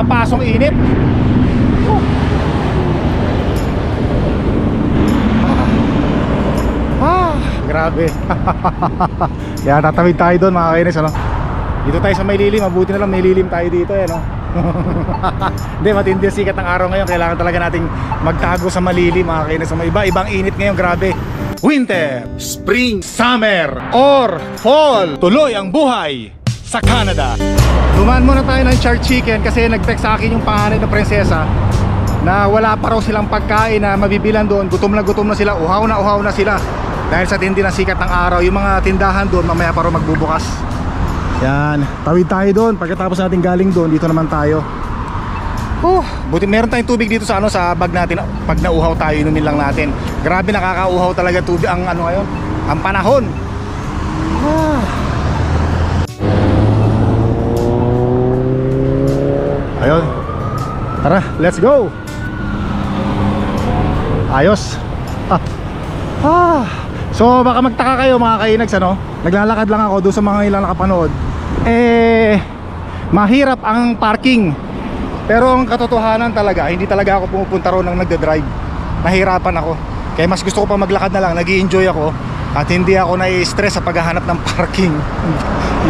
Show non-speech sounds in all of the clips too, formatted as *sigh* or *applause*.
nakapasong init. Ah, grabe. *laughs* Kaya tatawid tayo doon mga kainis ano. Dito tayo sa may lilim, mabuti na lang may lilim tayo dito eh no. *laughs* Hindi, matindi ang sikat ng araw ngayon. Kailangan talaga nating magtago sa malilim mga kainis. May iba, ibang init ngayon, grabe. Winter, Spring, Summer, or Fall. Tuloy ang buhay sa Canada. Dumaan muna tayo ng charred chicken kasi nag-text sa akin yung panganay na prinsesa na wala pa raw silang pagkain na mabibilan doon. Gutom na gutom na sila, uhaw na uhaw na sila. Dahil sa tindi ng sikat ng araw, yung mga tindahan doon mamaya pa raw magbubukas. Yan, tawid tayo doon. Pagkatapos natin galing doon, dito naman tayo. Oh, buti meron tayong tubig dito sa ano sa bag natin. Pag nauhaw tayo, inumin lang natin. Grabe nakakauhaw talaga tubig ang ano ngayon, ang panahon. Tara, let's go. Ayos. Ah. Ah. So baka magtaka kayo mga kainags ano. Naglalakad lang ako doon sa mga ilang nakapanood. Eh mahirap ang parking. Pero ang katotohanan talaga, hindi talaga ako pumupunta roon nang nagde-drive. Nahirapan ako. Kaya mas gusto ko pa maglakad na lang, nag enjoy ako. At hindi ako nai-stress sa paghahanap ng *laughs* parking.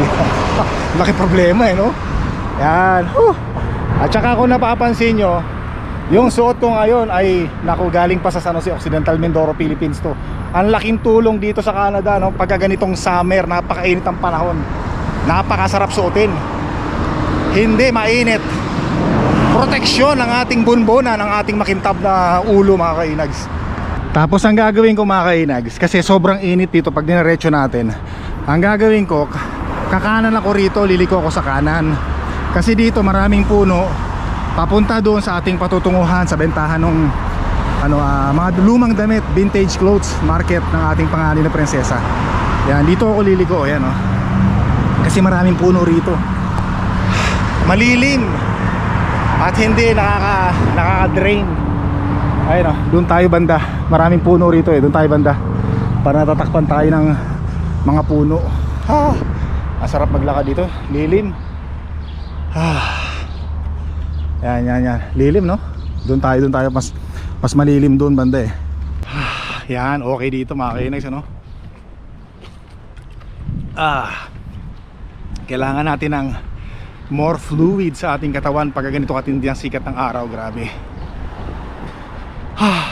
*laughs* Laki problema eh, no? Yan. Huh. At saka kung napapansin nyo, yung suot ko ngayon ay naku galing pa sa San Jose Occidental Mindoro, Philippines to. Ang laking tulong dito sa Canada no, pagka ganitong summer, napakainit ang panahon. Napakasarap suotin. Hindi mainit. Proteksyon ng ating bunbona, ng ating makintab na ulo mga kainags. Tapos ang gagawin ko mga kainags, kasi sobrang init dito pag dinaretso natin. Ang gagawin ko, kakanan ako rito, liliko ako sa kanan. Kasi dito maraming puno, papunta doon sa ating patutunguhan sa bentahan ng ano, ah, mga lumang damit, vintage clothes market ng ating pangalan na prinsesa. Yan, dito ako liliko, yan oh. Kasi maraming puno rito. Malilim at hindi nakaka nakaka-drain. Ayun oh, doon tayo banda. Maraming puno rito eh, doon tayo banda. Para natatakpan tayo ng mga puno. Ha. Masarap maglakad dito, lilim. Ah. *sighs* Yan, yan, yan. Lilim, no? Doon tayo, doon tayo. Mas, mas malilim doon banda eh. Ah, *sighs* yan, okay dito mga kainags, ano? Ah. Kailangan natin ng more fluid sa ating katawan pag ganito katindi ang sikat ng araw. Grabe. Ah.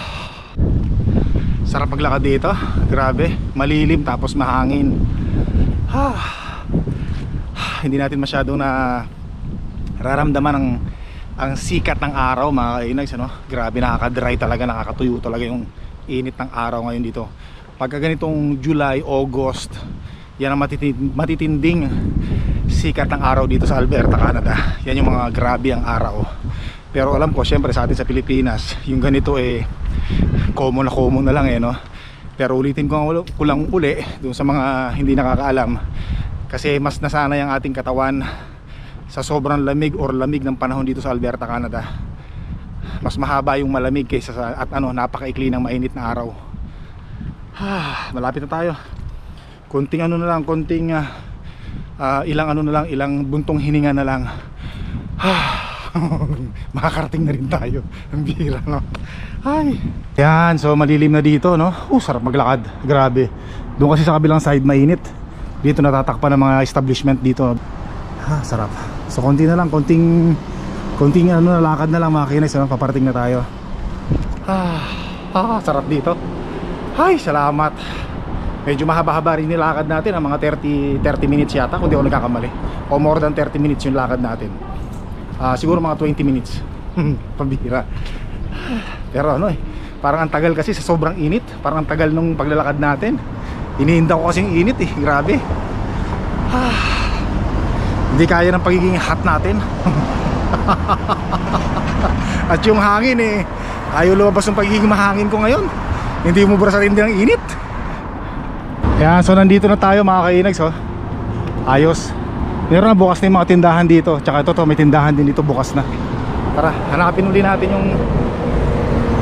*sighs* Sarap maglakad dito. Grabe. Malilim tapos mahangin. Ah. Hindi natin masyadong na raramdaman ang ang sikat ng araw mga kainags ano? grabe nakaka-dry talaga nakakatuyo talaga yung init ng araw ngayon dito. Pagka ganitong July, August yan ang matitinding, sikat ng araw dito sa Alberta, Canada. Yan yung mga grabe ang araw. Pero alam ko syempre sa atin sa Pilipinas yung ganito eh common na common na lang eh no? Pero ulitin ko, ang- ko lang uli dun sa mga hindi nakakaalam. Kasi mas nasanay ang ating katawan sa sobrang lamig or lamig ng panahon dito sa Alberta, Canada. Mas mahaba yung malamig kaysa sa at ano, napakaikli ng mainit na araw. Ah, malapit na tayo. Konting ano na lang, konting ah, ah, ilang ano na lang, ilang buntong hininga na lang. Ah, *laughs* makakarating na rin tayo. Ang bihira, no? Ay. Yan, so malilim na dito, no? Uh, sarap maglakad. Grabe. Doon kasi sa kabilang side mainit. Dito natatakpan ng mga establishment dito. Ah, sarap. So konti na lang, konting konting ano na lakad na lang mga kinis, ano, paparating na tayo. Ah, ah, sarap dito. Ay, salamat. Medyo mahaba-haba rin nilakad natin, ang mga 30 30 minutes yata kung di ako nagkakamali. O more than 30 minutes yung lakad natin. Ah, siguro mga 20 minutes. *laughs* Pambihira. Pero ano eh, parang ang tagal kasi sa sobrang init. Parang ang tagal nung paglalakad natin. Iniinda ko kasi yung init eh, grabe. Hindi kaya ng pagiging hot natin. *laughs* At yung hangin eh, ayaw lumabas yung pagiging mahangin ko ngayon. Hindi mo sa rin ng init. Yan, so nandito na tayo mga kainags oh. Ayos. Meron na bukas na yung mga tindahan dito. Tsaka ito to, may tindahan din dito bukas na. Tara, hanapin uli natin yung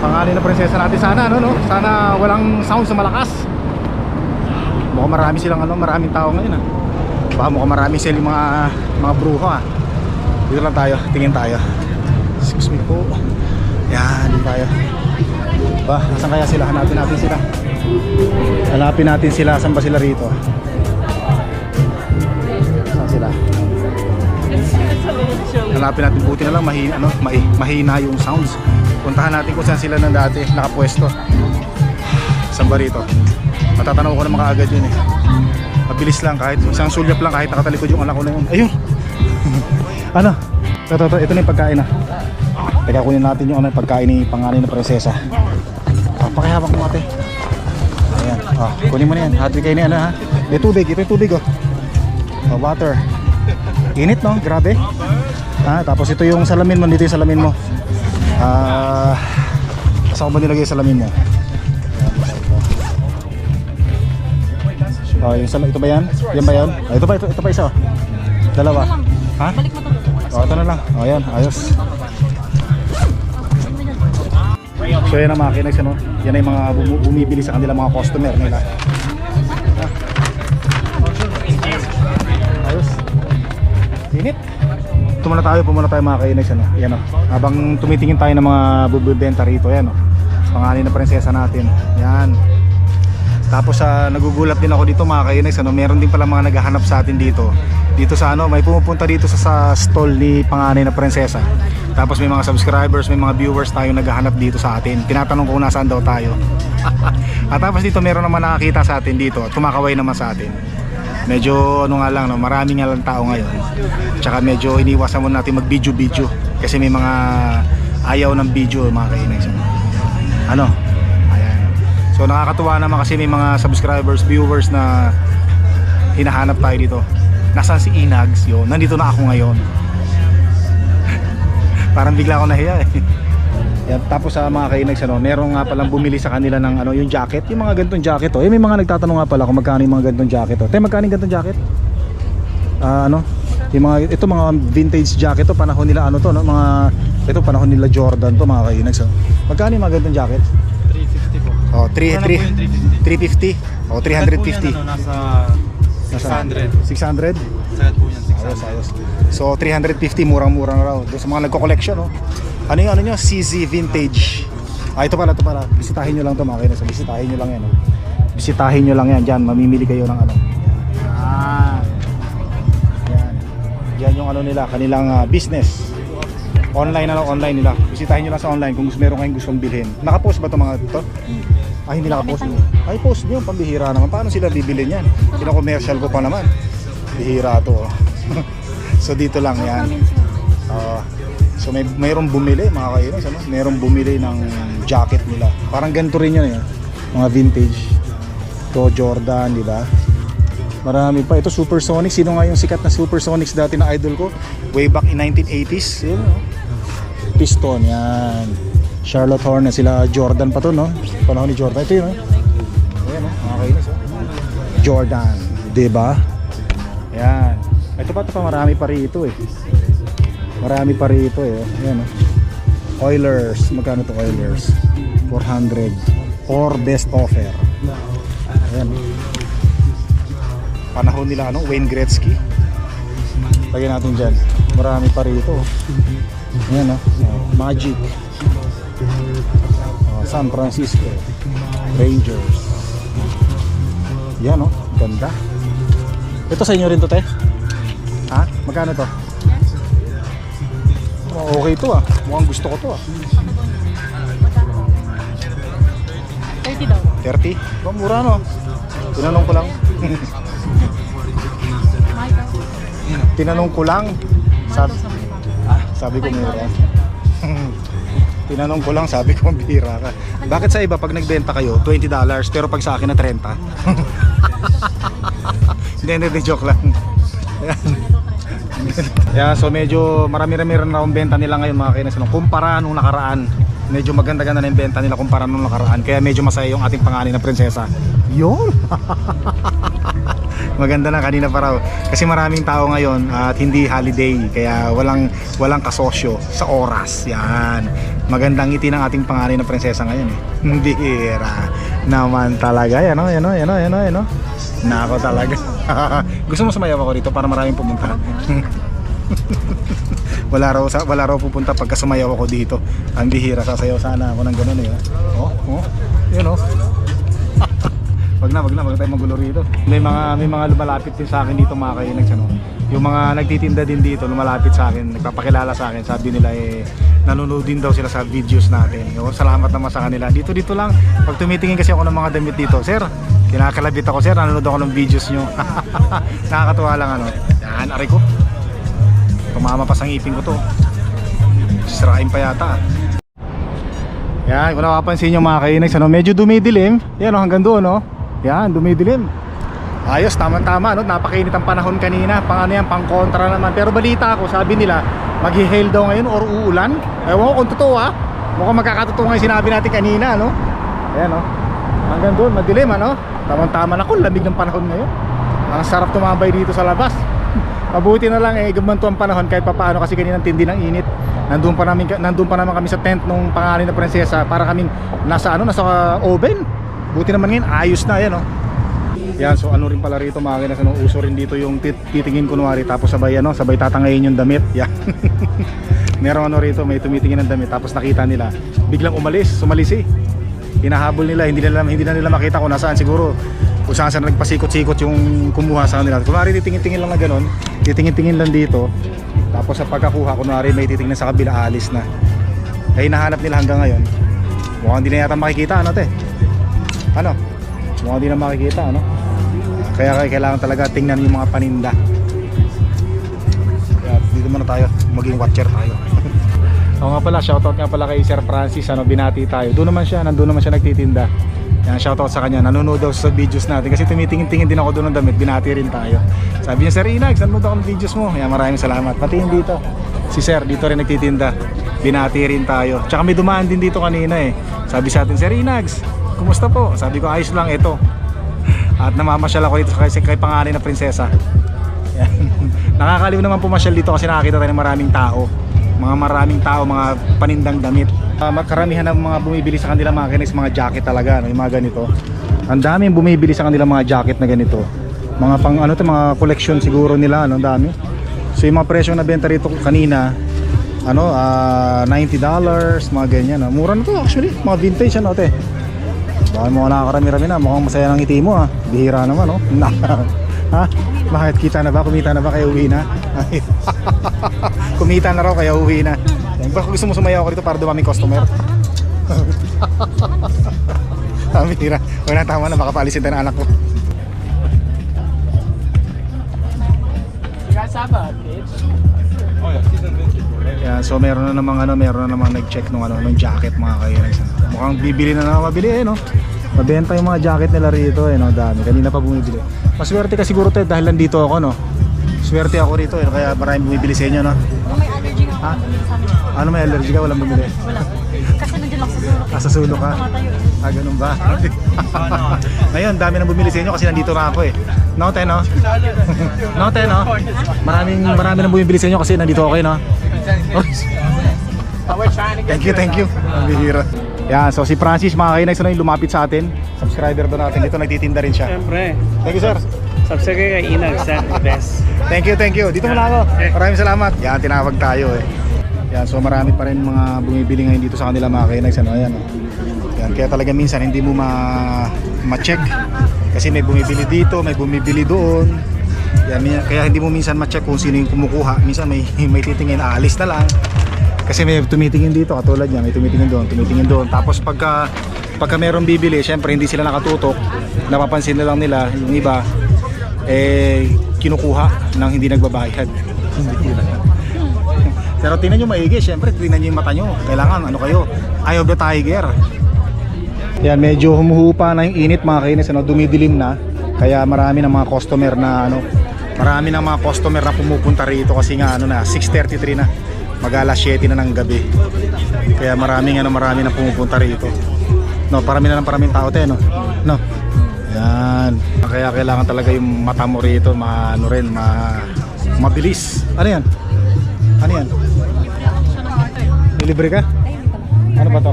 pangalan na prinsesa natin. Sana ano no, sana walang sound sa malakas. Mukhang marami silang ano, maraming tao ngayon ah. Baka mukhang marami silang mga mga bruho ah. Dito lang tayo, tingin tayo. Excuse me po. Yan, dito tayo. Ba, nasan kaya sila? Hanapin natin sila. Hanapin natin sila. Saan ba sila rito? Saan sila? Hanapin natin buti na lang mahina, ano, mahi, mahina yung sounds. Puntahan natin kung saan sila nang dati nakapwesto. Saan ba rito? Matatanaw ko naman kaagad yun eh. Mabilis lang kahit isang sulyap lang kahit nakatalikod yung anak ko na yun. Ayun! *laughs* ano? Ito, ito, ito na yung pagkain na. Teka kunin natin yung ano, pagkain ni panganay na prinsesa. Oh, pakihawak mo ate. Ayan. Oh, kunin mo na yan. Hati kayo na yan ha. May tubig. Ito yung tubig oh. Oh, water. Init no? Grabe. Ah, tapos ito yung salamin mo. Dito yung salamin mo. Ah, saan ko ba nilagay yung salamin mo? Oh, yung salamin. Ito ba yan? Yan ba yan? Ah, ito ba? Ito, ito pa isa oh. Dalawa. Ha? Balik mo to. Oh, ito na lang. Oh, yan. Ayos. So yan ang mga kinags ano. Yan ay mga bum- bumibili sa kanila mga customer nila. Ah. Ayos. Init. Ito muna tayo, pumuna tayo mga kinags ano. Yan oh. Habang tumitingin tayo ng mga bubibenta rito, yan oh. Pangalan na prinsesa natin. Yan. Tapos sa nagugulat din ako dito mga kainags, ano, meron din pala mga naghahanap sa atin dito. Dito sa ano, may pumupunta dito sa, sa stall ni panganay na prinsesa. Tapos may mga subscribers, may mga viewers tayo naghahanap dito sa atin. Tinatanong ko kung nasaan daw tayo. *laughs* At tapos dito meron naman nakakita sa atin dito, tumakaway naman sa atin. Medyo ano nga lang, no, maraming nga lang tao ngayon. Tsaka medyo iniwasan mo natin mag-video-video kasi may mga ayaw ng video mga kainags. Ano? So nakakatuwa naman kasi may mga subscribers, viewers na hinahanap tayo dito. Nasaan si Inags? Yun, nandito na ako ngayon. *laughs* Parang bigla ako nahiya eh. Yan, tapos sa mga kainags ano, meron nga palang bumili sa kanila ng ano, yung jacket, yung mga ganitong jacket oh. Eh, may mga nagtatanong nga pala kung magkano yung mga ganitong jacket oh. Te, magkano yung ganitong jacket? Ah, ano? Yung mga ito mga vintage jacket to, panahon nila ano to, no? Mga ito panahon nila Jordan to, mga kainags oh. Magkano yung mga ganitong jacket? 350 po. Oh, 3 Ano po yung 350. Oh, 350. Ano, nasa Nasa 600. 600? Sagad po yan, Ayos, 600. ayos. So 350 murang-mura na raw. Doon sa mga nagko-collection, no? Ano yung ano nyo? CZ Vintage. Ah, ito pala, ito pala. Bisitahin nyo lang to mga kainas. Bisitahin nyo lang yan. No? Bisitahin nyo lang yan. Diyan, mamimili kayo ng ano. Yan. Yan. Yan yung ano nila, kanilang ah, business. Online na lang, online nila. Bisitahin nyo lang sa online kung meron kayong gustong bilhin. Nakapost ba to mga to? Ah, hindi nakapost. Ay, post nyo. Pambihira naman. Paano sila bibili niyan? Kina-commercial ko pa naman. Bihira to. oh. *laughs* so dito lang yan. Oo. so may mayroong bumili mga kainis, ano? Mayroong bumili ng jacket nila. Parang ganito rin yun, eh. mga vintage. To Jordan, di ba? Marami pa. Ito Supersonics. Sino nga yung sikat na Supersonics dati na idol ko? Way back in 1980s. Yun, oh. Piston, yan. Charlotte Hornet, sila Jordan pa to, no? Panahon ni Jordan. Ito yun, oh. Ayan, oh. Mga kainis, oh. Jordan, di ba? Yan. Ito pa, ito pa, marami pa rito eh. Marami pa rito eh. Ayan oh. Oilers, magkano to Oilers? 400 or best offer. Ayan. Panahon nila ano, Wayne Gretzky. Lagyan natin dyan. Marami pa rito. Ayan. Oh, Magic. San Francisco. Rangers. Yan oh, ganda. Ito sa inyo rin to, te? Ha? Magkano to? Oh, okay to ah. Mukhang gusto ko to ah. 30 daw. 30? Oh, mura no? Tinanong ko lang. *laughs* Tinanong ko lang. Sabi, ah, sabi ko mura. *laughs* Tinanong ko lang, sabi ko *laughs* bira ka. Bakit sa iba pag nagbenta kayo, $20 pero pag sa akin na 30? *laughs* Hindi, hindi, joke lang. Yeah, so medyo marami-rami rin na benta nila ngayon mga kainas. No? Kumpara nung nakaraan. Medyo maganda-ganda na yung benta nila kumpara nung nakaraan. Kaya medyo masaya yung ating pangalan na prinsesa. Yun! *laughs* maganda na kanina pa raw kasi maraming tao ngayon at hindi holiday kaya walang walang kasosyo sa oras yan magandang ngiti ng ating pangalan na prinsesa ngayon eh hindi naman talaga yan o yan o yan o yan o yan o nako talaga *laughs* gusto mo sumayaw ako rito para maraming pumunta *laughs* wala raw sa, wala raw pupunta pagka sumayaw ako dito. Ang bihira sasayaw sana ako ng ganun eh. Oh, oh. Yun oh. Wag na, wag na, wag tayo magulo rito. May mga may mga lumalapit din sa akin dito mga kainags ano. Yung mga nagtitinda din dito lumalapit sa akin, nagpapakilala sa akin. Sabi nila eh nanonood din daw sila sa videos natin. Yo, salamat naman sa kanila. Dito dito lang. Pag tumitingin kasi ako ng mga damit dito, sir, kinakalabit ako sir, nanonood ako ng videos nyo. *laughs* Nakakatuwa lang ano. Yan, aray ko. Tumama pa sa ngipin ko to. Sirain pa yata. Yan, kung nakapansin nyo mga kainags, ano, medyo dumidilim. Yan, oh, hanggang doon, no? Yan, dumidilim. Ayos, tama-tama, no? Napakainit ang panahon kanina. Pang ano yan, pang kontra naman. Pero balita ako, sabi nila, mag-hail daw ngayon or uulan. Ewan ko kung totoo, ha? Mukhang magkakatotoo nga sinabi natin kanina, no? Ayan, no? Hanggang doon, madilim, ano? Tamang-tama na ko, lamig ng panahon ngayon. Ang sarap tumambay dito sa labas. *laughs* Mabuti na lang eh gumanto ang panahon kahit papaano kasi kanina tindi ng init. Nandun pa namin nandun pa naman kami sa tent nung pangalan na prinsesa para kaming nasa ano nasa oven. Buti naman ngayon ayos na yan oh. Yan so ano rin pala rito mga kinas ano uso rin dito yung tit titingin kunwari tapos sabay ano sabay tatangayin yung damit. *laughs* Yan. Meron ano rito may tumitingin ng damit tapos nakita nila biglang umalis, sumalisi. Hinahabol nila, hindi nila hindi na nila makita kung nasaan siguro kung saan saan nagpasikot-sikot yung kumuha sa kanila. Kunwari titingin-tingin lang na ganun, titingin-tingin lang dito. Tapos sa pagkakuha, kunwari may titingnan sa kabila, alis na. Kaya hinahanap nila hanggang ngayon. Mukhang hindi na yata makikita, ano te? Ano? Mukhang hindi na makikita, ano? Kaya kaya kailangan talaga tingnan yung mga paninda. Kaya dito muna tayo, maging watcher tayo. *laughs* Oo nga pala, shoutout nga pala kay Sir Francis, ano, binati tayo. Doon naman siya, nandun naman siya nagtitinda. Yan, shoutout sa kanya. Nanonood daw sa videos natin kasi tumitingin-tingin din ako doon ng damit. Binati rin tayo. Sabi niya, Sir Inags, nanonood ako ng videos mo. Yan, maraming salamat. Pati yung dito. Si Sir, dito rin nagtitinda. Binati rin tayo. Tsaka may dumaan din dito kanina eh. Sabi sa atin, Sir Inags, kumusta po? Sabi ko, ayos lang ito. At namamasyal ako dito kay, kay panganay na prinsesa. Yan. *laughs* Nakakaliw naman pumasyal dito kasi nakakita tayo ng maraming tao. Mga maraming tao, mga panindang damit. Uh, karamihan ng mga bumibili sa kanila mga kinis, mga jacket talaga, no, yung mga ganito. Ang daming bumibili sa kanila mga jacket na ganito. Mga pang ano to, mga collection siguro nila, ano, ang dami. So yung mga presyo na benta rito kanina, ano, ah, $90, mga ganyan. No? Mura na to actually, mga vintage ano, te. Baka mo nakakarami-rami na, mukhang masaya ng ngiti mo ha. Bihira naman, no? *laughs* ha? Bakit kita na ba? Kumita na ba kaya uwi na? *laughs* Kumita na raw kaya uwi na. Baka gusto mo sumayaw ako dito para dumaming customer. Ang *laughs* bihira. Wala tama na, baka paalisin tayo ng anak ko. Oh yeah, season vintage Yan, so meron na namang ano, meron na namang nag-check nung ano, nung jacket mga kainis. Mukhang bibili na na mabili eh, no? Mabenta yung mga jacket nila rito eh, no? Dami. Kanina pa bumibili. Maswerte ka siguro tayo dahil nandito ako, no? Swerte ako rito eh, kaya maraming bumibili sa inyo, no? Kung may allergy nga Ha? ako, amin. Ano may allergy ka? Walang bumili. Wala. Kasi nandiyan lang sa sulok. Ah, sa sulok ka? Tumatayo. Ah, ganun ba? *laughs* Ngayon, dami nang bumili sa inyo kasi nandito na ako eh. No, te, no? no, te, no? Maraming, marami nang bumibili sa inyo kasi nandito ako eh, no? *laughs* Thank you, thank you. Ang bihira. Yan, so si Francis, mga kainags na yung lumapit sa atin. Subscriber doon natin. Dito nagtitinda rin siya. Siyempre, Thank you, sir. subscribe kay Inag sa best. Thank you, thank you. Dito muna ako. Maraming salamat. Yan, tinawag tayo eh. Yan, so marami pa rin mga bumibili ngayon dito sa kanila mga kainags. Ano, ayan, oh. Yan, kaya talaga minsan hindi mo ma ma-check kasi may bumibili dito, may bumibili doon. Yan, kaya hindi mo minsan ma-check kung sino yung kumukuha. Minsan may *laughs* may titingin, aalis na lang. Kasi may tumitingin dito katulad niya, may tumitingin doon, tumitingin doon. Tapos pagka pagka merong bibili, syempre hindi sila nakatutok. Napapansin na lang nila yung iba eh kinukuha nang hindi nagbabayad. *laughs* Pero tingnan nyo maigi, syempre tingnan nyo yung mata nyo. Kailangan ano kayo, eye of the tiger. Yan, medyo humuhupa na yung init mga kainis, ano, dumidilim na. Kaya marami ng mga customer na ano, marami ng mga customer na pumupunta rito kasi nga ano na, 6.33 na. Mag alas 7 na ng gabi. Kaya maraming ano, marami na pumupunta rito. No, parami na ng paraming tao te, no? No. Yan. Kaya kailangan talaga yung mata mo rito, ma, ano rin, ma, mabilis. Ano yan? Ano yan? Libre ka? Ano ba to?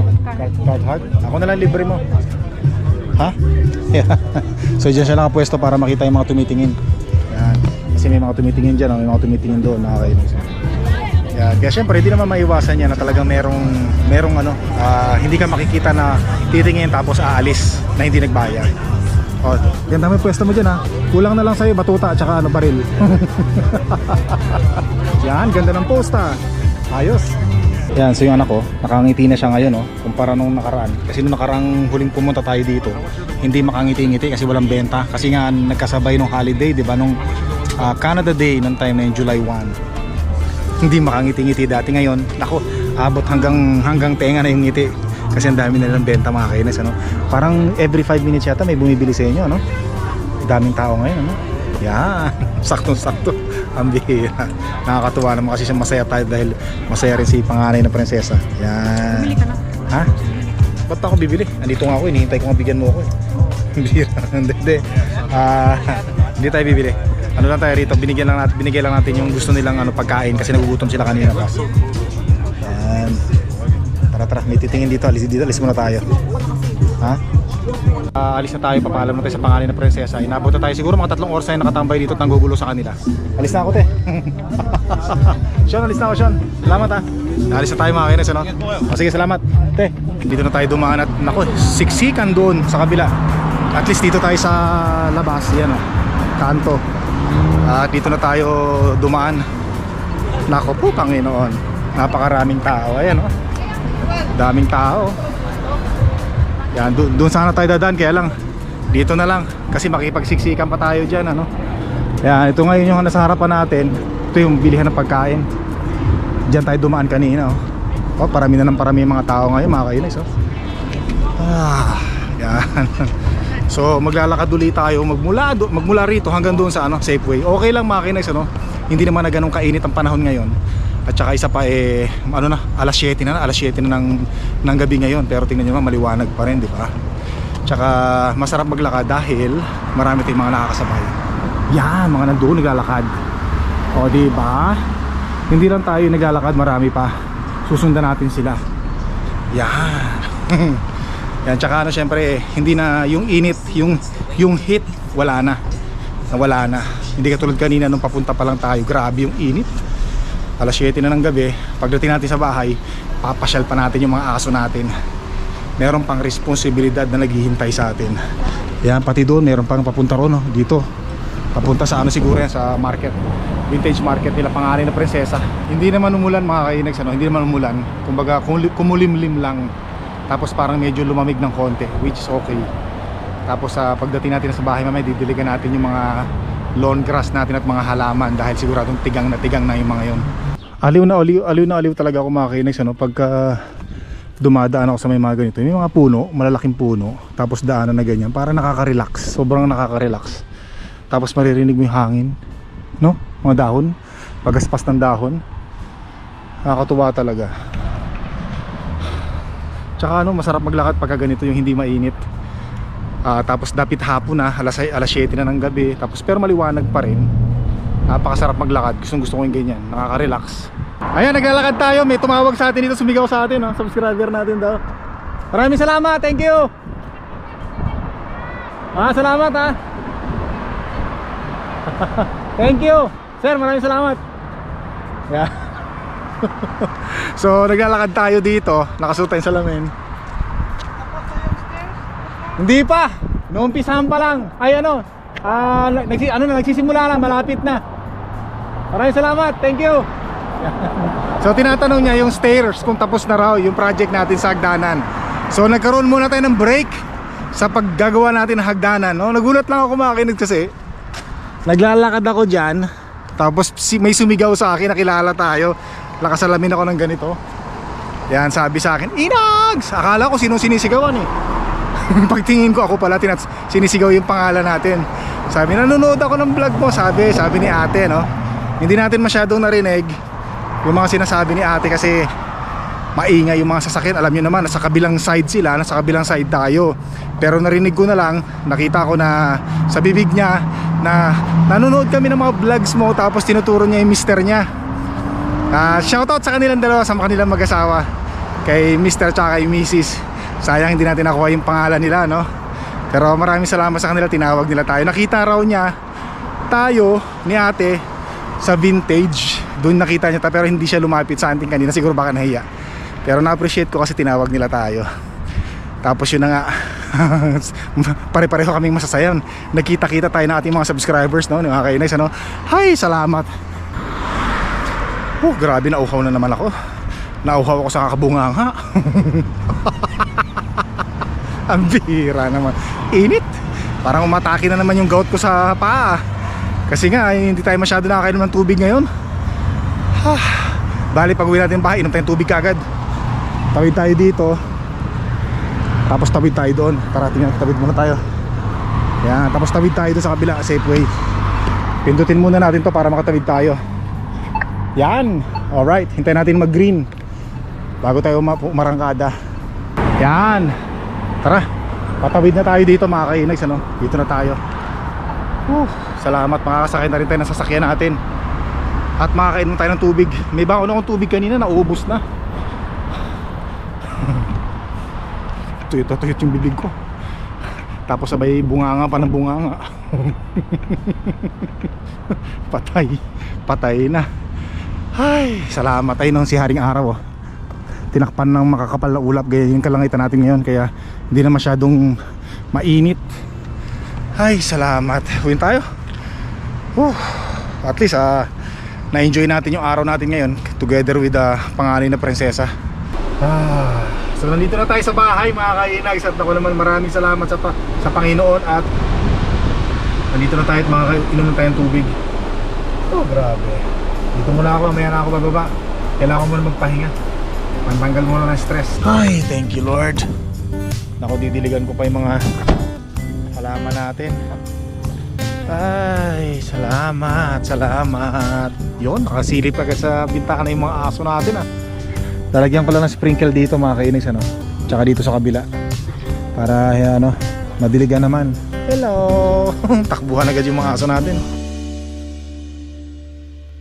Card? Ako na lang libre mo. Ha? Yeah. *laughs* so dyan siya nakapwesto para makita yung mga tumitingin. Yan. Kasi may mga tumitingin dyan, oh. may mga tumitingin doon. Nakakainis. Yan. Kaya syempre, hindi naman maiwasan yan na talagang merong, merong ano, ah, hindi ka makikita na titingin tapos aalis na hindi nagbayad. O, yan dami pwesto mo dyan ha. Kulang na lang sa'yo, batuta at saka ano, baril. *laughs* yan, ganda ng posta. Ayos. Yan, so yung anak ko, nakangiti na siya ngayon, oh, kumpara nung nakaraan. Kasi nung nakarang huling pumunta tayo dito, hindi makangiti-ngiti kasi walang benta. Kasi nga nagkasabay nung holiday, di ba, nung ah, Canada Day nung time na yung July 1 hindi makangiti-ngiti dati. Ngayon nako abot hanggang hanggang tenga na yung ngiti. Kasi ang dami nilang benta mga kainis ano? Parang every 5 minutes yata may bumibili sa inyo ano? Daming tao ngayon ano yan. *laughs* Saktong sakto ang bihira. Nakakatuwa naman kasi siya masaya tayo dahil masaya rin si panganay na prinsesa. Yan. Bumili ka na. ha? ba't ako bibili? andito nga ako hinihintay ko nga bigyan mo ako eh. *laughs* Bihira. Hindi hindi. Ah, hindi tayo bibili. Ano lang tayo rito? Binigyan lang natin binigyan lang natin yung gusto nilang ano pagkain kasi nagugutom sila kanina pa. Yan. Tara tara. May titingin dito. Alis dito. Alis muna tayo. Ha Ah, alis na tayo papaalam na tayo sa pangalan ng prinsesa. Inabot na tayo siguro mga tatlong oras na nakatambay dito at nanggugulo sa kanila. Alis na ako te. *laughs* Sean alis na ako Sean. Salamat ha alis na tayo mga kainis ano? O, sige salamat. Te dito na tayo dumaan at nako siksikan doon sa kabila. At least dito tayo sa labas yan o kanto. At dito na tayo dumaan. Nako po Panginoon. Napakaraming tao. Ayan o daming tao yan doon, doon sana tayo dadaan. Kaya lang dito na lang. Kasi makipagsiksikan pa tayo dyan ano? Yan ito ngayon yung nasa harapan natin. Ito yung bilihan ng pagkain. Dyan tayo dumaan kanina oh, oh parami na ng parami mga tao ngayon mga kainis oh. ah, yan. *laughs* So maglalakad ulit tayo. Magmula, do, magmula rito hanggang doon sa ano, Safeway. Okay lang mga kainis ano hindi naman na ganun kainit ang panahon ngayon at saka isa pa eh ano na alas 7 na alas 7 na ng, ng gabi ngayon. Pero tingnan nyo naman maliwanag pa rin di ba? Tsaka masarap maglakad dahil marami tayong mga nakakasabay. Yan mga nandoon naglalakad. O di ba? Hindi lang tayo naglalakad marami pa. Susundan natin sila. Yan. *laughs* Yan tsaka ano syempre hindi na yung init yung yung heat wala na. Nawala na. Hindi katulad kanina nung papunta pa lang tayo grabe yung init alas 7 na ng gabi pagdating natin sa bahay papasyal pa natin yung mga aso natin. Meron pang responsibilidad na naghihintay sa atin. Yan pati doon meron pang papunta ron no? dito. Papunta sa ano siguro yan sa market. Vintage market nila pangalan na prinsesa. Hindi naman umulan mga kainags ano? hindi naman umulan. Kumbaga kumuli- kumulimlim lang. Tapos parang medyo lumamig ng konti which is okay. Tapos sa pagdating natin sa bahay mamaya didiligan natin yung mga lawn grass natin at mga halaman dahil siguradong tigang na tigang na yung mga yon aliw na aliw, aliw na aliw talaga ako mga kainags ano? pagka dumadaan ako sa may mga ganito. May mga puno, malalaking puno tapos daanan na ganyan para nakaka-relax sobrang nakaka-relax. Tapos maririnig mo yung hangin no? mga dahon pagaspas ng dahon. Nakakatuwa talaga. Tsaka ano masarap maglakad pagka ganito yung hindi mainit. Ah, tapos dapit hapon na alas, alas 7 na ng gabi tapos pero maliwanag pa rin napakasarap maglakad. Gustong gusto ko yung ganyan. Nakaka-relax. Ayan naglalakad tayo. May tumawag sa atin dito. Sumigaw sa atin oh, subscriber natin daw. Maraming salamat. Thank you. Ah salamat ah. *laughs* Thank you. Sir maraming salamat. Yeah. *laughs* so naglalakad tayo dito. Nakasuot tayong salamin. Hindi pa. Noumpisahan pa lang. Ay ano, ah nagsi ano na? Nagsisimula lang, malapit na. Maraming salamat. Thank you. so tinatanong niya yung stairs kung tapos na raw yung project natin sa hagdanan. So nagkaroon muna tayo ng break sa paggagawa natin ng hagdanan. No? Nagulat lang ako makinig kasi naglalakad ako diyan tapos may sumigaw sa akin, nakilala tayo. Nakasalamin ako ng ganito. Yan, sabi sa akin, Inags! Akala ko sino sinisigawan eh. *laughs* Pagtingin ko ako pala tinat sinisigaw yung pangalan natin. Sabi nanonood ako ng vlog mo, sabi, sabi ni ate, no. Hindi natin masyadong narinig yung mga sinasabi ni ate kasi maingay yung mga sasakyan. Alam niyo naman, nasa kabilang side sila, nasa kabilang side tayo. Pero narinig ko na lang, nakita ko na sa bibig niya na nanonood kami ng mga vlogs mo tapos tinuturo niya yung mister niya. Ah, shoutout sa kanilang dalawa, sa kanilang mag-asawa. Kay Mr. tsaka kay Mrs. Sayang hindi natin nakuha yung pangalan nila, no? Pero maraming salamat sa kanila, tinawag nila tayo. Nakita raw niya tayo ni ate sa vintage doon nakita niya ta pero hindi siya lumapit sa atin kanina. Siguro baka nahiya. Pero na-appreciate ko kasi tinawag nila tayo. Tapos yun na nga *laughs* pare-pareho kaming masasayan. Nagkita-kita tayo ng ating mga subscribers no mga kainags ano hi salamat. Oh grabe nauhaw na naman ako. Nauhaw ako sa kakabunganga. *laughs* Ang bihira naman. Init. Parang umatake na naman yung gout ko sa paa kasi nga eh, hindi tayo masyado nakakainom ng tubig ngayon Ah, Bali pag uwi natin bahay, inom tayong tubig kagad. Tawid tayo dito. Tapos tawid tayo doon. Tara, tingnan, tawid muna tayo. Yan, tapos tawid tayo doon sa kabila, Safeway. Pindutin muna natin to para makatawid tayo. Yan. Alright, hintayin natin mag-green. Bago tayo uma- umarangkada. Yan. Tara, patawid na tayo dito mga kainags. Ano? Dito na tayo. Whew, salamat, makakasakay na rin tayo ng sasakyan natin. At makakainom tayo ng tubig. May baon akong tubig kanina Naubos na. *laughs* Tuyot tuyot yung bibig ko. Tapos sabay bunganga pa ng bunganga. *laughs* Patay. Patay na. Ay Salamat. Ay nung si Haring Araw oh. Tinakpan ng makakapal na ulap. Gaya yung kalangitan natin ngayon. Kaya hindi na masyadong mainit Ay salamat Uwin tayo Whew. At least ah na-enjoy natin yung araw natin ngayon together with the panganay na prinsesa. Ah, so nandito na tayo sa bahay mga kainags at ako naman maraming salamat sa, pa- sa Panginoon at nandito na tayo at mga inom na tayong tubig. Oh, grabe. Dito muna ako, maya na ako bababa. Kailangan ko muna magpahinga. Pantanggal muna ng stress. Ay, thank you Lord. Nako, didiligan ko pa yung mga halaman natin. Ay, salamat, salamat. Yon, nakasilip agad sa bintana yung mga aso natin ah. Lalagyan lang ng sprinkle dito mga kainis ano. Tsaka dito sa kabila. Para eh, ano, madiligan naman. Hello! *laughs* Takbuhan agad yung mga aso natin.